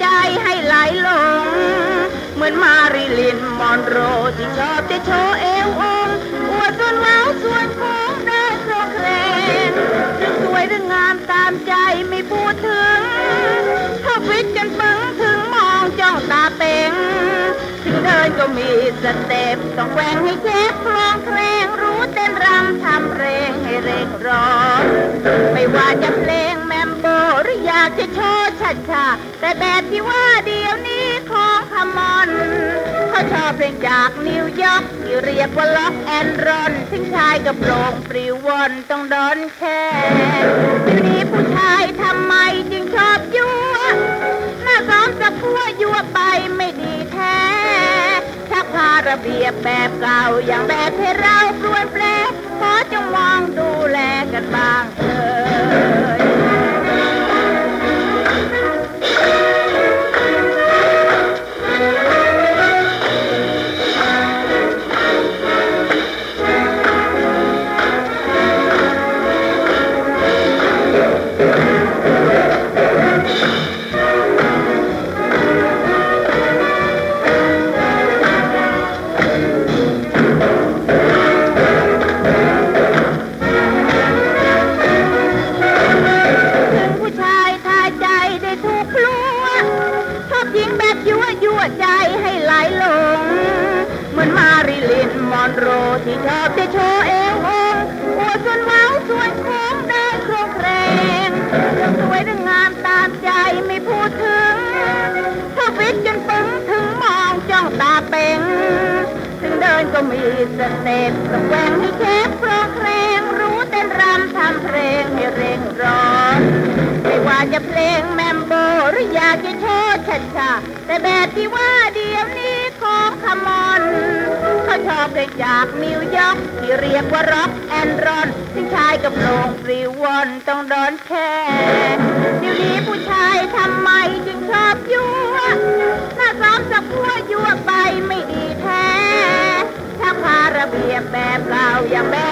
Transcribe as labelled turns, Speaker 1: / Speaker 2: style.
Speaker 1: ใจให้ไหลลง เหมือนมาริลินมอนโรที่ชอบจะโชว์เอวองอวดส่วนเว้าส่วนโค้งเดินโครเคลงถึงสวยหรืองามตามใจไม่พูดถึงถ้าฟิตกันปึงถึงมองจ้องตาเป่งถึงเดินก็มีสเต็ปต้องแหวงให้เจ็บ ที่ว่าเดี๋ยวนี้ของคำมอนเขาชอบเพลงจากนิวยอร์กที่เรียกว่าล็อกแอนด์รอนทิ้งชายกับโรงปริววนต้องโดนแค่ทีนี้ผู้ชายทำไมจึงชอบยั่วหน้าซ้อมจะพัวยั่วไปไม่ดีแท้ชักพาระเบียบแบบเก่าอย่างแบบให้เราปรวนแปล ยั่วยั่วใจให้ไหลลง เหมือนมาริลินมอนโรที่ชอบจะโชว์เอวองค์อวส่วนเว้าส่วนโค้งเดินโครงเครงจะสวยหรืองามตามใจไม่พูดถึงถ้าฟิตจนปึงถึงมองจ้องตาเป่งถึงเดินก็มีสเต็ปต้องแหวงให้เชฟโปรเครงรู้เต้นรำทำเพลงให้เร่งร้อนไม่ว่าจะเพลงแแต่แบบที่ว่าเดี๋ยวนี้ของคำมอนเขาชอบเพลงจากนิวยอร์กที่เรียกว่าร็อกแอนด์รอนซึ่งชายกับโปรงปรีวอนต้องโดนแค่เดี๋ยวนี้ผู้ชายทำไมจึงชอบยั่วหน้าซ้อมจะพัวยั่วไปไม่ดีแท้ถ้าพาระเบียบแบบเราอย่างแบบ